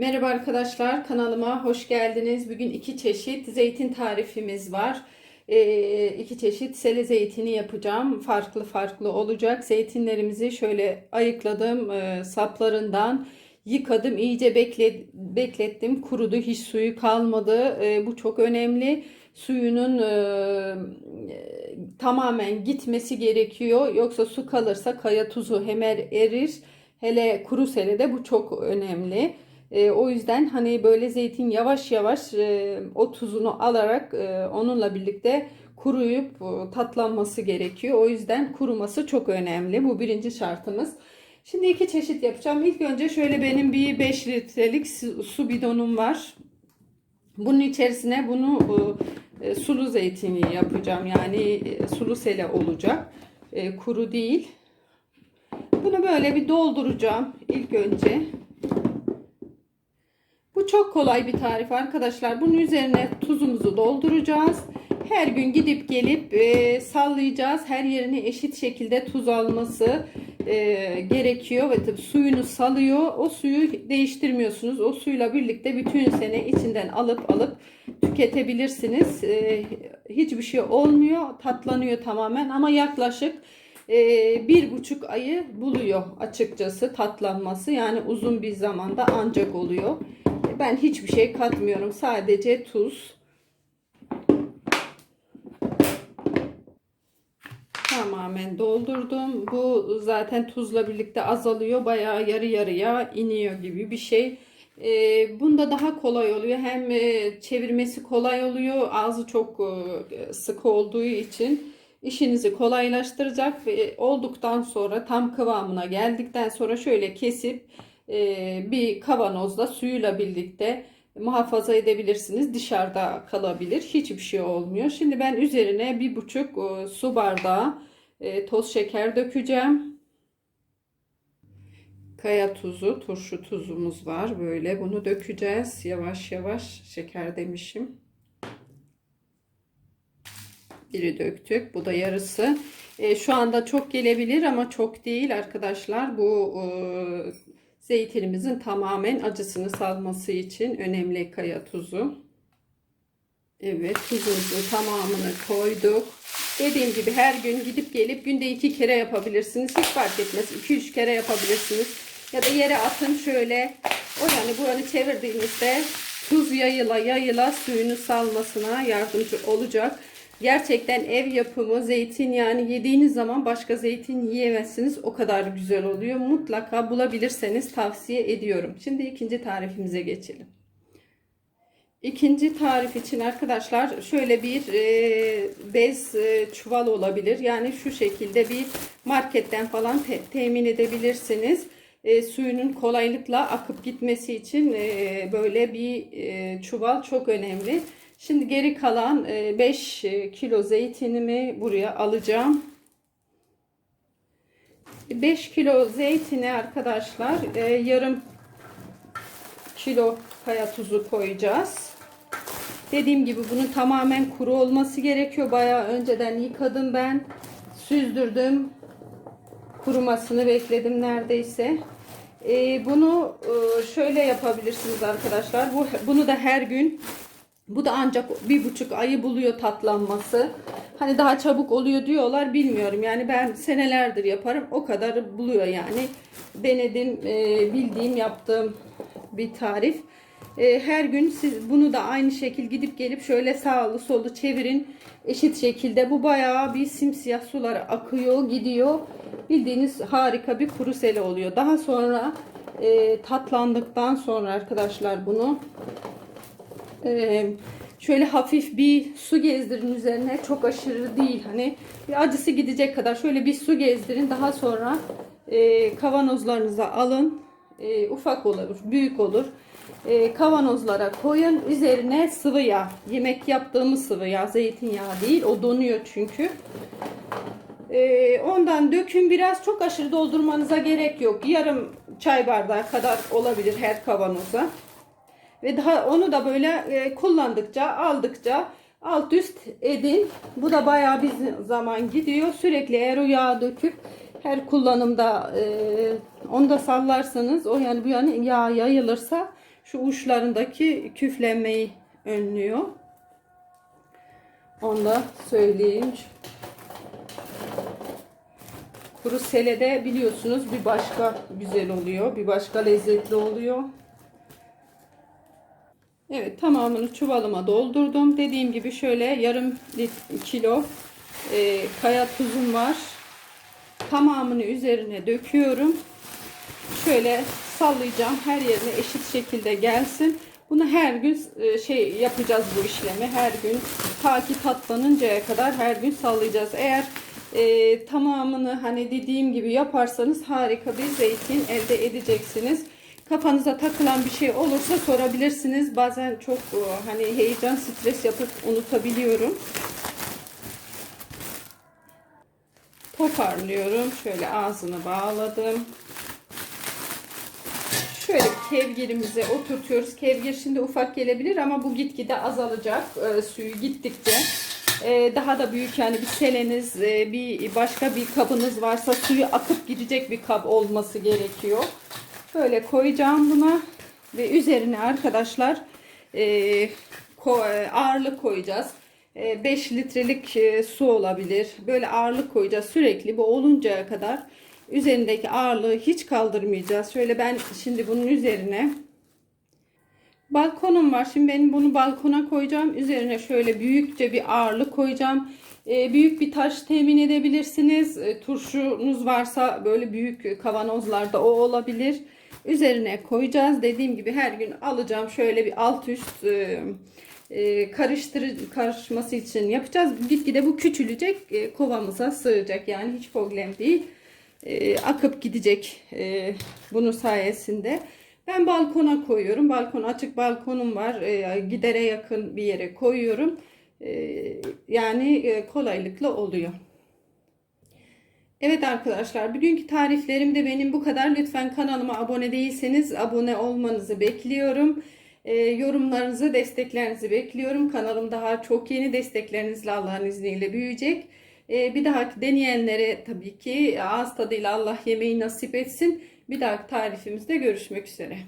Merhaba arkadaşlar kanalıma hoş geldiniz. Bugün iki çeşit zeytin tarifimiz var. Ee, iki çeşit sele zeytini yapacağım. Farklı farklı olacak. Zeytinlerimizi şöyle ayıkladım e, saplarından. Yıkadım iyice bekle, beklettim. Kurudu hiç suyu kalmadı. E, bu çok önemli. Suyunun e, tamamen gitmesi gerekiyor. Yoksa su kalırsa kaya tuzu hemen erir. Hele kuru selede bu çok önemli. E, o yüzden hani böyle zeytin yavaş yavaş e, o tuzunu alarak e, onunla birlikte kuruyup e, tatlanması gerekiyor. O yüzden kuruması çok önemli. Bu birinci şartımız. Şimdi iki çeşit yapacağım. İlk önce şöyle benim bir 5 litrelik su bidonum var. Bunun içerisine bunu e, sulu zeytini yapacağım. Yani e, sulu sele olacak. E, kuru değil. Bunu böyle bir dolduracağım ilk önce. Çok kolay bir tarif arkadaşlar. Bunun üzerine tuzumuzu dolduracağız. Her gün gidip gelip e, sallayacağız. Her yerine eşit şekilde tuz alması e, gerekiyor. Ve tabii suyunu salıyor. O suyu değiştirmiyorsunuz. O suyla birlikte bütün sene içinden alıp alıp tüketebilirsiniz. E, hiçbir şey olmuyor. Tatlanıyor tamamen ama yaklaşık e, bir buçuk ayı buluyor açıkçası tatlanması. Yani uzun bir zamanda ancak oluyor. Ben hiçbir şey katmıyorum. Sadece tuz. Tamamen doldurdum. Bu zaten tuzla birlikte azalıyor. Bayağı yarı yarıya iniyor gibi bir şey. Ee, bunda daha kolay oluyor. Hem e, çevirmesi kolay oluyor. Ağzı çok e, sıkı olduğu için işinizi kolaylaştıracak ve olduktan sonra tam kıvamına geldikten sonra şöyle kesip e, bir kavanozda suyuyla birlikte muhafaza edebilirsiniz. Dışarıda kalabilir. Hiçbir şey olmuyor. Şimdi ben üzerine bir buçuk e, su bardağı e, toz şeker dökeceğim. Kaya tuzu, turşu tuzumuz var. Böyle bunu dökeceğiz. Yavaş yavaş şeker demişim. Biri döktük. Bu da yarısı. E, şu anda çok gelebilir ama çok değil arkadaşlar. Bu e, zeytinimizin tamamen acısını salması için önemli kaya tuzu. Evet tuzumuzu tamamını koyduk. Dediğim gibi her gün gidip gelip günde iki kere yapabilirsiniz. Hiç fark etmez. 2-3 kere yapabilirsiniz. Ya da yere atın şöyle. O yani buranı çevirdiğinizde tuz yayıla yayıla suyunu salmasına yardımcı olacak. Gerçekten ev yapımı zeytin yani yediğiniz zaman başka zeytin yiyemezsiniz. O kadar güzel oluyor. Mutlaka bulabilirseniz tavsiye ediyorum. Şimdi ikinci tarifimize geçelim. İkinci tarif için arkadaşlar şöyle bir e, bez e, çuval olabilir. Yani şu şekilde bir marketten falan te temin edebilirsiniz. E, suyunun kolaylıkla akıp gitmesi için e, böyle bir e, çuval çok önemli. Şimdi geri kalan 5 kilo zeytinimi buraya alacağım. 5 kilo zeytine arkadaşlar yarım kilo kaya tuzu koyacağız. Dediğim gibi bunun tamamen kuru olması gerekiyor. Bayağı önceden yıkadım ben. Süzdürdüm. Kurumasını bekledim neredeyse. bunu şöyle yapabilirsiniz arkadaşlar. Bu, bunu da her gün bu da ancak bir buçuk ayı buluyor tatlanması. Hani daha çabuk oluyor diyorlar bilmiyorum. Yani ben senelerdir yaparım. O kadar buluyor yani. Denedim, e, bildiğim, yaptığım bir tarif. E, her gün siz bunu da aynı şekil gidip gelip şöyle sağlı solu çevirin. Eşit şekilde. Bu bayağı bir simsiyah sular akıyor, gidiyor. Bildiğiniz harika bir kuru sele oluyor. Daha sonra e, tatlandıktan sonra arkadaşlar bunu ee, şöyle hafif bir su gezdirin üzerine. Çok aşırı değil hani. Bir acısı gidecek kadar. Şöyle bir su gezdirin. Daha sonra e, kavanozlarınıza alın. E, ufak olur büyük olur. E, kavanozlara koyun. Üzerine sıvı yağ. Yemek yaptığımız sıvı yağ. Zeytinyağı değil. O donuyor çünkü. E, ondan dökün biraz. Çok aşırı doldurmanıza gerek yok. Yarım çay bardağı kadar olabilir her kavanoza ve daha onu da böyle e, kullandıkça, aldıkça alt üst edin. Bu da bayağı bir zaman gidiyor. Sürekli eğer o yağ döküp her kullanımda e, onu da sallarsanız o yani bu yani yağ yayılırsa şu uçlarındaki küflenmeyi önlüyor. Onu da söyleyeyim. Kuru selede biliyorsunuz bir başka güzel oluyor. Bir başka lezzetli oluyor. Evet tamamını çuvalıma doldurdum. Dediğim gibi şöyle yarım kilo e, kaya tuzum var. Tamamını üzerine döküyorum. Şöyle sallayacağım. Her yerine eşit şekilde gelsin. Bunu her gün e, şey yapacağız bu işlemi. Her gün ta ki tatlanıncaya kadar her gün sallayacağız. Eğer e, tamamını hani dediğim gibi yaparsanız harika bir zeytin elde edeceksiniz. Kafanıza takılan bir şey olursa sorabilirsiniz. Bazen çok e, hani heyecan, stres yapıp unutabiliyorum. Toparlıyorum. Şöyle ağzını bağladım. Şöyle kevgirimize oturtuyoruz. Kevgir şimdi ufak gelebilir ama bu gitgide azalacak e, suyu gittikçe. E, daha da büyük yani bir seleniz, e, bir başka bir kabınız varsa suyu akıp gidecek bir kap olması gerekiyor. Böyle koyacağım buna ve üzerine arkadaşlar e, ko- e, ağırlık koyacağız. 5 litrelik e, su olabilir. Böyle ağırlık koyacağız sürekli bu oluncaya kadar. Üzerindeki ağırlığı hiç kaldırmayacağız. Şöyle ben şimdi bunun üzerine balkonum var. Şimdi benim bunu balkona koyacağım. Üzerine şöyle büyükçe bir ağırlık koyacağım. E, büyük bir taş temin edebilirsiniz. E, turşunuz varsa böyle büyük kavanozlarda o olabilir. Üzerine koyacağız. Dediğim gibi her gün alacağım. Şöyle bir alt üst e, e, karıştır karışması için yapacağız. Gitgide bu küçülecek. E, kovamıza sığacak. Yani hiç problem değil. E, akıp gidecek e, bunun sayesinde. Ben balkona koyuyorum. Balkon açık balkonum var. Gidere yakın bir yere koyuyorum. Yani kolaylıkla oluyor. Evet arkadaşlar bugünkü tariflerim de benim bu kadar. Lütfen kanalıma abone değilseniz abone olmanızı bekliyorum. E, yorumlarınızı, desteklerinizi bekliyorum. Kanalım daha çok yeni desteklerinizle Allah'ın izniyle büyüyecek. E, bir dahaki deneyenlere tabii ki ağız tadıyla Allah yemeği nasip etsin. Bir dahaki tarifimizde görüşmek üzere.